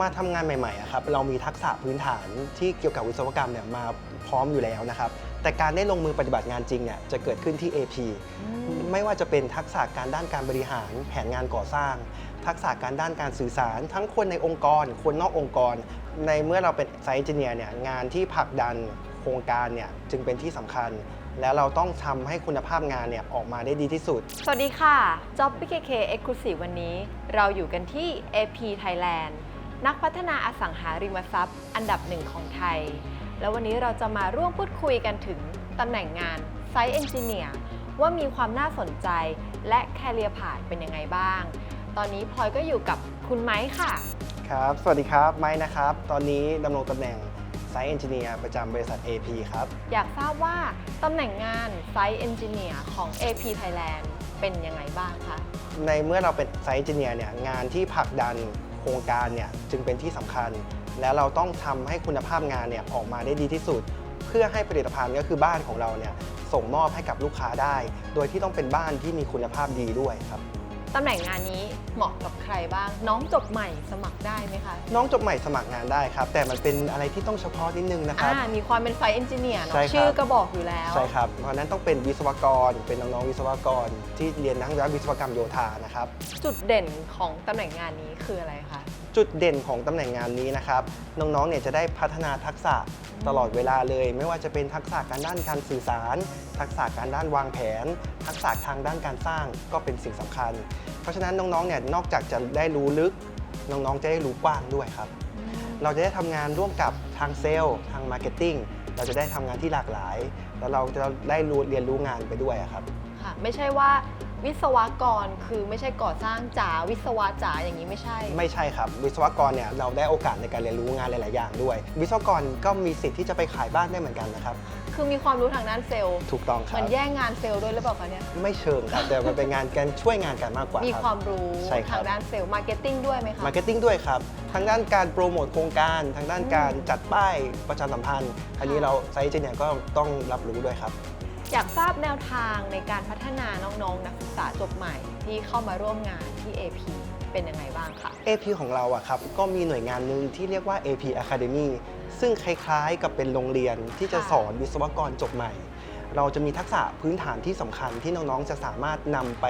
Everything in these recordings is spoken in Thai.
มาทำงานใหม่ๆอะครับเรามีทักษะพื้นฐานที่เกี่ยวกับวิศวกรรมเนี่ยมาพร้อมอยู่แล้วนะครับ แต่การได้ลงมือปฏิบัติงานจริงเนี่ยจะเกิดขึ้นที่ AP ไม่ว่าจะเป็นทักษะการด้านการบริหาร แผนงานก่อสร้าง ทักษะการด้านการสื่อสาร ทั้งคนในองค์กร คนนอกองค์กร ในเมื่อเราเป็นไซต์เอนจิเนียร์เนี่ยงานที่ผลักดันโครงการเนี่ยจึงเป็นที่สำคัญ แล้วเราต้องทำให้คุณภาพงานเนี่ยออกมาได้ดีที่สุด สวัสดีค่ะ Job PKK Exclusive วันนี้ เราอยู่กันที่ AP Thailand นักพัฒนาอสังหาริมทรัพย์ อันดับหนึ่งของไทย แล้ววันนี้เราจะมาร่วมพูดคุยกันถึงตำแหน่งงาน Site Engineer ว่ามีความน่าสนใจและ Career Path เป็นยังไงบ้าง ตอนนี้พลอยก็อยู่กับคุณไม้ค่ะ ครับ สวัสดีครับ ไม้นะครับ ตอนนี้ดำรงตำแหน่งไซต์เอนจิเนียร์ประจำบริษัท AP ครับ อยากทราบว่าตำแหน่งงาน Site Engineer ของ AP Thailand เป็นยังไงบ้างคะ ในเมื่อเราเป็นไซต์เอนจิเนียร์เนี่ย งานที่ผลักดัน โครงการเนี่ยจึงเป็นที่สำคัญ แล้วเราต้องทำให้คุณภาพงานเนี่ยออกมาได้ดีที่สุด เพื่อให้ผลิตภัณฑ์ก็คือบ้านของเราเนี่ยส่งมอบให้กับลูกค้าได้ โดยที่ต้องเป็นบ้านที่มีคุณภาพดีด้วยครับ ตำแหน่งงานนี้เหมาะกับใครบ้าง น้องจบใหม่สมัครได้ไหมคะน้องจบใหม่สมัครงานได้ครับ แต่มันเป็นอะไรที่ต้องเฉพาะนิดนึงนะครับ อ่ามีความเป็นไฟเอนจิเนียร์เนาะใช่ครับ ชื่อก็บอกอยู่แล้ว ใช่ครับ เพราะฉะนั้นต้องเป็นวิศวกร เป็นน้องๆวิศวกรที่เรียนทั้งด้านวิศวกรรมโยธานะครับ จุดเด่นของตำแหน่งงานนี้คืออะไรคะ จุดเด่นของตำแหน่งงานนี้นะครับ น้องๆเนี่ยจะได้พัฒนาทักษะ ตลอดเวลาเลย ไม่ว่าจะเป็นทักษะการด้านการสื่อสาร ทักษะการด้านวางแผน ทักษะทางด้านการสร้างก็เป็นสิ่งสำคัญ เพราะฉะนั้นน้องๆเนี่ยนอกจากจะได้รู้ลึก น้องๆจะได้รู้กว้างด้วยครับ เราจะได้ทำงานร่วมกับทางเซลล์ทางมาร์เก็ตติ้งเราจะได้ทำงานที่หลากหลาย แล้วเราจะได้รู้เรียนรู้งานไปด้วยอะครับค่ะไม่ใช่ว่า วิศวกรคือไม่ใช่ก่อสร้างจ๋าวิศวะจ๋าอย่างนี้ไม่ใช่ ไม่ใช่ครับ วิศวกรเนี่ยเราได้โอกาสในการเรียนรู้งานหลาย ๆ อย่างด้วย วิศวกรก็มีสิทธิ์ที่จะไปขายบ้านได้เหมือนกันนะครับคือมีความรู้ทางด้านเซลล์ถูกต้องคเหรัมือบนแย่งงานเซลล์ด้วยหรือเปล่าคะเนี่ยไม่เชิงครับ แต่มันเป็นงานการช่วยงานกันมากกว่ามีครับความรู้ใช่ครับทางด้านเซลล์มาร์เก็ตติ้งด้วยไหมคะมาร์เก็ตติ้งด้วยครับทางด้านการโปรโมทโครงการทางด้านการจัดป้ายประชาสัมพันธ์อันนี้เราไซต์เจเนียก็ต้องรับรู้ด้วยครับ อยากทราบแนวทางในการพัฒนาน้องๆ นักศึกษาจบใหม่ที่เข้ามาร่วมงานที่ AP เป็นยังไงบ้างคะ AP ของเราอะครับก็มีหน่วยงานหนึ่งที่เรียกว่า AP Academy ซึ่งคล้ายๆกับเป็นโรงเรียนที่จะค่ะ สอนวิศวกรจบใหม่ เราจะมีทักษะพื้นฐานที่สำคัญที่น้องๆจะสามารถนำไป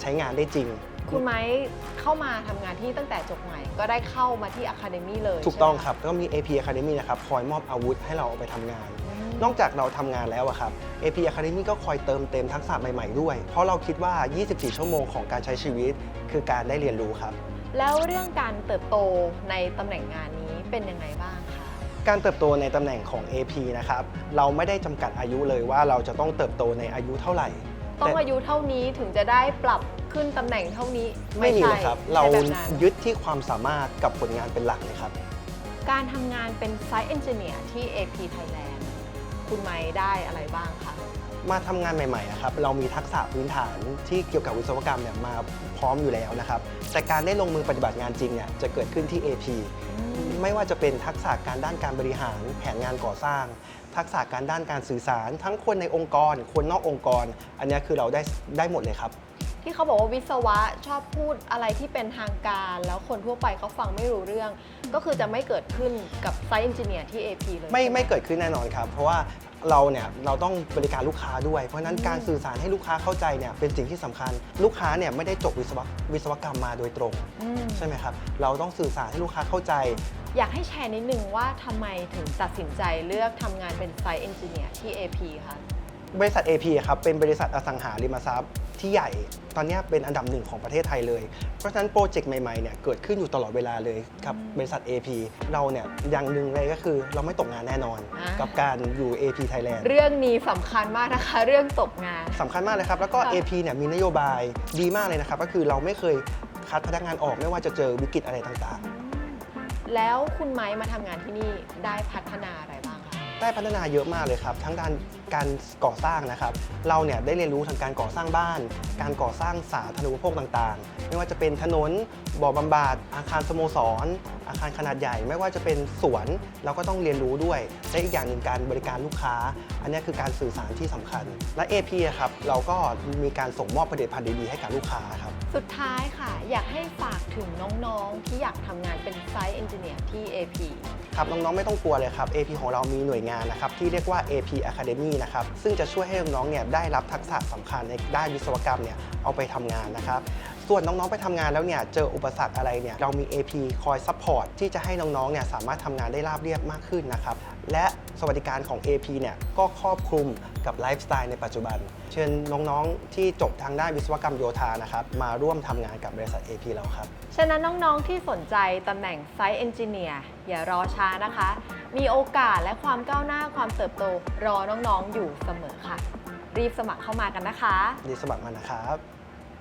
ใช้งานได้จริง คุณไม้เข้ามาทำงานที่ตั้งแต่จบใหม่ ก็ได้เข้ามาที่ Academy เลยถูกต้องใช่ไหมะ ครับแล้วก็มี AP Academy นะครับคอยมอบอาวุธให้เราเอาไปทำงานอืม นอกจากเราทำงานแล้วอะครับ AP Academy ก็คอยเติมเต็มทักษะใหม่ๆด้วย เพราะเราคิดว่า 24 ชั่วโมงของการใช้ชีวิต คือการได้เรียนรู้ครับ แล้วเรื่องการเติบโตในตำแหน่งงานนี้เป็นยังไงบ้างคะการเติบโตในตำแหน่งของ AP นะครับ เราไม่ได้จำกัดอายุเลยว่าเราจะต้องเติบโตในอายุเท่าไหร่ ต้องแต่อายุเท่านี้ถึงจะได้ปรับขึ้นตำแหน่งเท่านี้ไม่มีใช่เลยครับไม่เราใช่แบบนั้นยึดที่ความสามารถกับผลงานเป็นหลักเลยครับ การทำงานเป็น Site Engineer ที่ AP Thailand คุณไม้ได้อะไรบ้างคะมาทำงานใหม่ๆอะครับเรามีทักษะพื้นฐานที่เกี่ยวกับวิศวกรรมเนี่ยมาพร้อมอยู่แล้วนะครับ แต่การได้ลงมือปฏิบัติงานจริงเนี่ยจะเกิดขึ้นที่ AP ไม่ว่าจะเป็นทักษะการด้านการบริหารแผนงานก่อสร้าง ทักษะการด้านการสื่อสาร ทั้งคนในองค์กร คนนอกองค์กร อันเนี้ยคือเราได้ได้หมดเลยครับ ที่เขาบอกว่าวิศวะชอบพูดอะไรที่เป็นทางการ แล้วคนทั่วไปเขาฟังไม่รู้เรื่อง ก็คือจะไม่เกิดขึ้นกับ Site Engineer ที่ AP เลยไม่ใช่ห ไม่เกิดขึ้นแน่นอนครับ เพราะว่าเราเนี่ยเราต้องบริการลูกค้าด้วย เพราะฉะนั้นอืมการสื่อสารให้ลูกค้าเข้าใจเนี่ยเป็นสิ่งที่สำคัญ ลูกค้าเนี่ยไม่ได้จบวิศวะวิศวกรรมมาโดยตรง อืม ใช่ไหมครับ เราต้องสื่อสารให้ลูกค้าเข้าใจ อยากให้แชร์นิดนึงว่าทำไมถึงตัดสินใจเลือกทำงานเป็น Site Engineer ที่ AP คะ บริษัท AP อะครับเป็นบริษัทอสังหาริมทรัพย์ที่ใหญ่ตอนเนี้ยเป็นอันดับหนึ่งของประเทศไทยเลย เพราะฉะนั้นโปรเจกต์ใหม่ๆเนี่ยเกิดขึ้นอยู่ตลอดเวลาเลยกับบริษัท AP เราเนี่ยอย่างหนึ่งเลยก็คือเราไม่ตกงานแน่นอนอ่ากักับการอยู่ AP Thailand เรื่องนี้สำคัญมากนะคะ เรื่องตกงานสำคัญมากเลยครับ แล้วก็ค่ะ AP เนี่ยมีนโยบายดีมากเลยนะครับ ก็คือเราไม่เคยคัดพนักงานออกไม่ว่าจะเจอวิกฤตอะไรต่างแล้วคุณไม้มาทำงานที่นี่ได้พัฒนาอะไรบ้างคะๆได้พัฒนาเยอะมากเลยครับทั้งด้าน การก่อสร้างนะครับ เราเนี่ยได้เรียนรู้ทางการก่อสร้างบ้าน การก่อสร้างสาธารณูปโภคต่างๆ ไม่ว่าจะเป็นถนนบ่อบำบัดอาคารสโมสร อาคารขนาดใหญ่ ไม่ว่าจะเป็นสวนเราก็ต้องเรียนรู้ด้วยและอีกอย่างหนึ่งการบริการลูกค้า อันนี้คือการสื่อสารที่สำคัญ และ AP อะครับเราก็มีการส่งมอบผลิตภัณฑ์ดีๆให้กับลูกค้าครับสุดท้ายค่ะ อยากให้ฝากถึงน้องๆ ที่อยากทำงานเป็นไซต์เอนจิเนียร์ที่ AP ครับน้องๆไม่ต้องกลัวเลยครับ AP ของเรามีหน่วยงานนะครับที่เรียกว่า AP Academy นะครับซึ่งจะช่วยให้น้องๆเนี่ยได้รับทักษะสำคัญในด้านวิศวกรรมเนี่ยเอาไปทำงานนะครับ ส่วนน้องๆไปทำงานแล้วเนี่ยเจออุปสรรคอะไรเนี่ยเรามี AP คอยซัพพอร์ตที่จะให้น้องๆเนี่ยสามารถทำงานได้ราบเรียบมากขึ้นนะครับและสวัสดิการของ AP เนี่ยก็ครอบคลุมกับไลฟ์สไตล์ในปัจจุบัน เชิญน้องๆที่จบทางด้านวิศวกรรมโยธานะครับมาร่วมทำงานกับบริษัท AP เราครับ ฉะนั้นน้องๆที่สนใจตำแหน่งไซต์เอนจิเนียร์อย่ารอช้านะคะ มีโอกาสและความก้าวหน้าความเติบโตรอน้องๆอยู่เสมอค่ะ รีบสมัครเข้ามากันนะคะดีสมัครมานะครับ